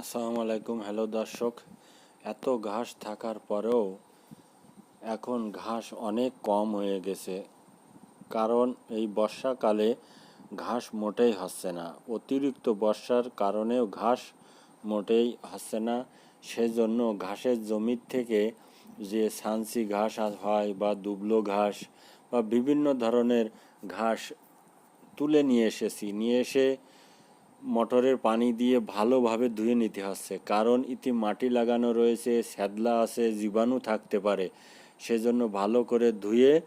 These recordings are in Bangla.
আসসালামু আলাইকুম। হ্যালো দর্শক, এত ঘাস থাকার পরেও এখন ঘাস অনেক কম হয়ে গেছে। কারণ এই বর্ষাকালে ঘাস মোটেই হচ্ছে না। অতিরিক্ত বর্ষার কারণেও ঘাস মোটেই হচ্ছে না। সেজন্য ঘাসের জমির থেকে যে সানসি ঘাস হয় বা দুবলো ঘাস বা বিভিন্ন ধরনের ঘাস তুলে নিয়ে এসেছি। নিয়ে এসে মোটরের পানি দিয়ে ভালোভাবে ধুয়ে নিতে হচ্ছে। কারণ ইতি মাটি লাগানো রয়েছে, শ্যাদলা আছে, জীবাণু থাকতে পারে। সেজন্য ভালো করে ধুয়ে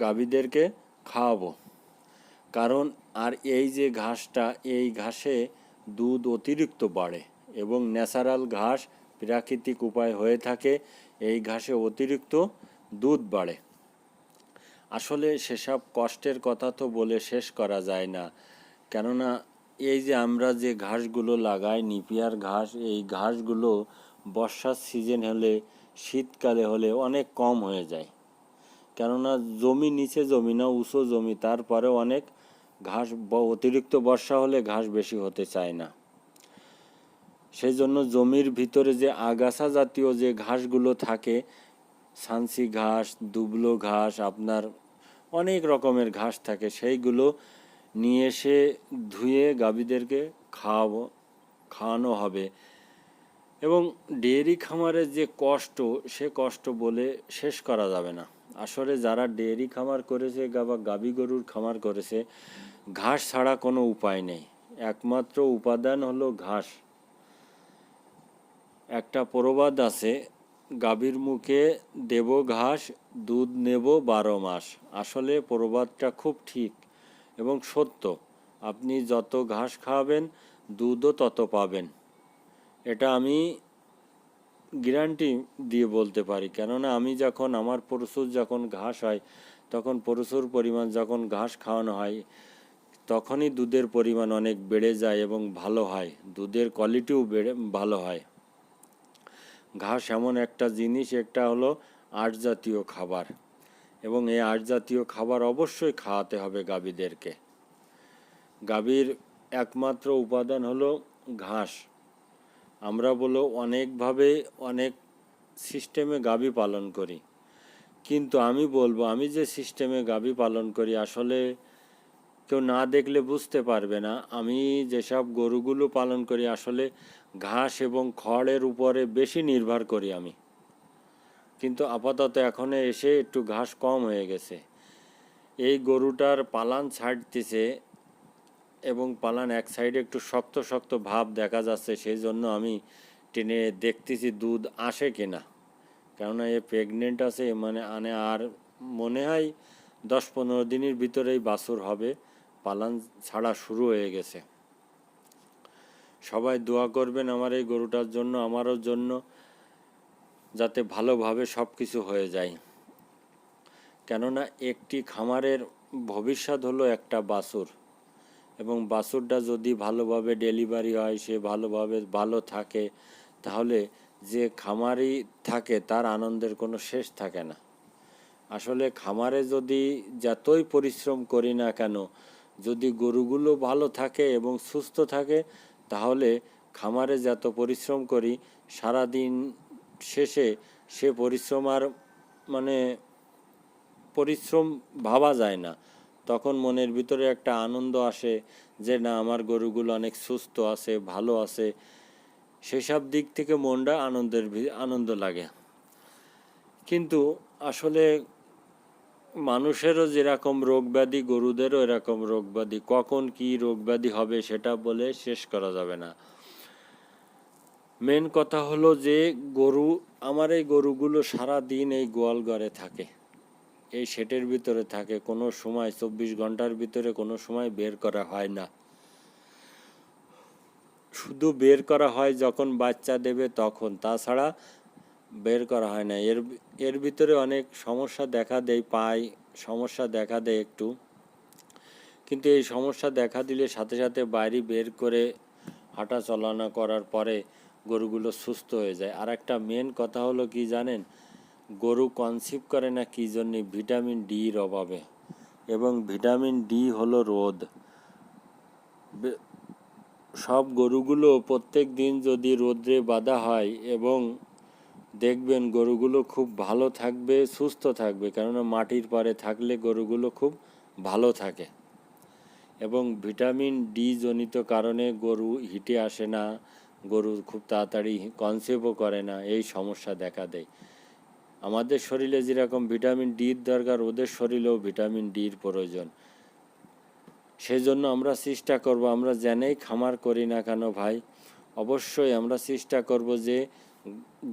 গাভীদেরকে খাওয়াবো। কারণ আর এই যে ঘাসটা, এই ঘাসে দুধ অতিরিক্ত বাড়ে এবং ন্যাচারাল ঘাস প্রাকৃতিক উপায় হয়ে থাকে, এই ঘাসে অতিরিক্ত দুধ বাড়ে। আসলে সেসব কষ্টের কথা তো বলে শেষ করা যায় না। কেননা এই যে আমরা যে ঘাসগুলো লাগাই, নিপিয়ার ঘাস, এই ঘাসগুলো বর্ষার সিজন হলে, শীতকালে হলে অনেক কম হয়ে যায়। কেননা জমি নিচে জমি না, উঁচু জমি তারপরে অনেক ঘাস অতিরিক্ত বর্ষা হলে ঘাস বেশি হতে চায় না। সেই জন্য জমির ভিতরে যে আগাছা জাতীয় যে ঘাসগুলো থাকে, সানসি ঘাস, দুবলো ঘাস, আপনার অনেক রকমের ঘাস থাকে, সেইগুলো নিয়ে এসে ধুয়ে গাভীদেরকে খাওয়াবো, খাওয়ানো হবে। এবং ডেয়ারি খামারের যে কষ্ট, সে কষ্ট বলে শেষ করা যাবে না। আসলে যারা ডেয়ারি খামার করেছে বা গাভী গরুর খামার করেছে, ঘাস ছাড়া কোনো উপায় নেই। একমাত্র উপাদান হলো ঘাস। একটা প্রবাদ আছে, গাভীর মুখে দেব ঘাস, দুধ নেব বারো মাস। আসলে প্রবাদটা খুব ঠিক। এবং সত্য, আপনি যত ঘাস খাওয়াবেন দুধও তত পাবেন। এটা আমি গ্যারান্টি দিয়ে বলতে পারি। কেননা আমি যখন, আমার প্রচুর যখন ঘাস হয়, তখন প্রচুর পরিমাণ যখন ঘাস খাওয়ানো হয়, তখনই দুধের পরিমাণ অনেক বেড়ে যায় এবং ভালো হয়। দুধের কোয়ালিটিও বেড়ে, ভালো হয়। ঘাস এমন একটা জিনিস, একটা হলো আট জাতীয় খাবার। এবং এই জাতীয় খাবার অবশ্যই খাওয়াতে হবে গাভীদেরকে। গাভীর একমাত্র উপাদান হলো ঘাস। আমরা বলো অনেকভাবে অনেক সিস্টেমে গাভী পালন করি। কিন্তু আমি বলব, আমি যে সিস্টেমে গাভী পালন করি, আসলে কেউ না দেখলে বুঝতে পারবে না। আমি যেসব গরুগুলো পালন করি, আসলে ঘাস এবং খড়ের উপরে বেশি নির্ভর করি আমি। কিন্তু আপাতত এখন এসে একটু ঘাস কম হয়ে গেছে। এই গরুটার পালান ছাড়তেছে এবং পালান এক সাইডে একটু শক্ত শক্ত ভাব দেখা যাচ্ছে সেই জন্য আমি টেনে দেখতেছি দুধ আসে কিনা। কেননা এ প্রেগনেন্ট আছে মানে আনে আর মনে হয় দশ পনেরো দিনের ভিতরেই বাছুর হবে, পালান ছাড়া শুরু হয়ে গেছে। সবাই দোয়া করবেন আমার এই গরুটার জন্য, আমারও জন্য। যাতে ভালোভাবে সব কিছু হয়ে যায়। কেননা একটি খামারের ভবিষ্যৎ হলো একটা বাছুর এবং বাছুরটা যদি ভালোভাবে ডেলিভারি হয়, সে ভালোভাবে ভালো থাকে, তাহলে যে খামারি থাকে তার আনন্দের কোনো শেষ থাকে না। আসলে খামারে যদি যতই পরিশ্রম করি না কেন, যদি গরুগুলো ভালো থাকে এবং সুস্থ থাকে, তাহলে খামারে যত পরিশ্রম করি, সারাদিন শেষে সে পরিশ্রম আর মানে পরিশ্রম ভাবা যায় না। তখন মনের ভিতরে একটা আনন্দ আসে যে, না, আমার গরুগুলো অনেক সুস্থ আছে, ভালো আছে। সেসব দিক থেকে মনটা আনন্দের আনন্দ লাগে। কিন্তু আসলে মানুষেরও যেরকম রোগ ব্যাধি, গরুদেরও এরকম রোগ ব্যাধি, কখন কি রোগ ব্যাধি হবে সেটা বলে শেষ করা যাবে না। মেন কথা হলো যে গরু, আমার এই গরুগুলো সারা দিন এই গোয়াল ঘরে থাকে। এই শেটের ভিতরে থাকে। কোনো সময় চব্বিশ ঘণ্টার ভিতরে, কোনো সময় বের করা হয় না। শুধু বের করা হয় যখন বাচ্চা দেবে তখন, তাছাড়া বের করা হয় না। এর এর ভিতরে অনেক সমস্যা দেখা দেয়, পায় সমস্যা দেখা দেয় একটু। কিন্তু এই সমস্যা দেখা দিলে সাথে সাথে বাইরে বের করে হাঁটা চলানা করার পরে গরুগুলো সুস্থ হয়ে যায়। আর একটা মেন কথা হলো কি জানেন? গরু কনসিভ করে না কি জন্যে ভিটামিন ডির অভাবে? এবং ভিটামিন ডি হলো রোদ। সব গরুগুলো প্রত্যেক দিন যদি রোদ্রে বাঁধা হয় এবং দেখবেন গরুগুলো খুব ভালো থাকবে, সুস্থ থাকবে, কেননা মাটির পরে থাকলে গরুগুলো খুব ভালো থাকে। এবং ভিটামিন ডি জনিত কারণে গরু হিটে আসে না গরু খুব তাড়াতাড়ি কনসেপ্টও করে না, এই সমস্যা দেখা দেয়। আমাদের শরীরে যেরকম ভিটামিন ডির দরকার, ওদের শরীরেও ভিটামিন ডির প্রয়োজন। সেজন্য আমরা চেষ্টা করব, আমরা জেনেই খামার করি না কেন ভাই, অবশ্যই আমরা চেষ্টা করব যে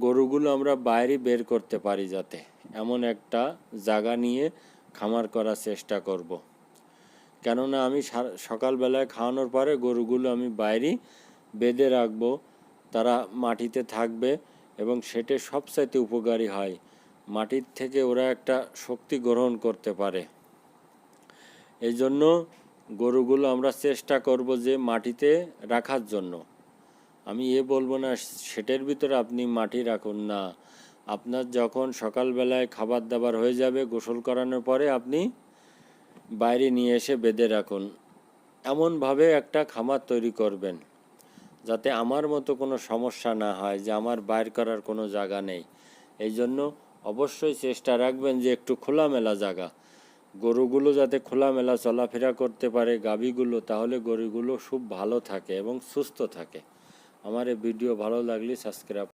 গরুগুলো আমরা বাইরে বের করতে পারি যাতে। এমন একটা জায়গা নিয়ে খামার করার চেষ্টা করব। কেননা আমি সকালবেলায় খাওয়ানোর পরে গরুগুলো আমি বাইরে বেঁধে রাখব, তারা মাটিতে থাকবে এবং সেটা সবচাইতে উপকারী হয়। মাটির থেকে ওরা একটা শক্তি গ্রহণ করতে পারে। এই জন্য গরুগুলো আমরা চেষ্টা করব যে মাটিতে রাখার জন্য। আমি এ বলব না, সেটের ভিতরে আপনি মাটি রাখুন না। আপনার যখন সকালবেলায় খাবার দাবার হয়ে যাবে, গোসল করানোর পরে আপনি বাইরে নিয়ে এসে বেঁধে রাখুন। এমনভাবে একটা খামার তৈরি করবেন। যাতে আমার মতো কোনো সমস্যা না হয়, যে আমার বাইর করার কোনো জায়গা নেই। এই জন্য অবশ্যই চেষ্টা রাখবেন যে একটু খোলামেলা জায়গা। গরুগুলো যাতে খোলামেলা চলাফেরা করতে পারে, গাভীগুলো, তাহলে গরুগুলো খুব ভালো থাকে এবং সুস্থ থাকে। আমার এই ভিডিও ভালো লাগলে সাবস্ক্রাইব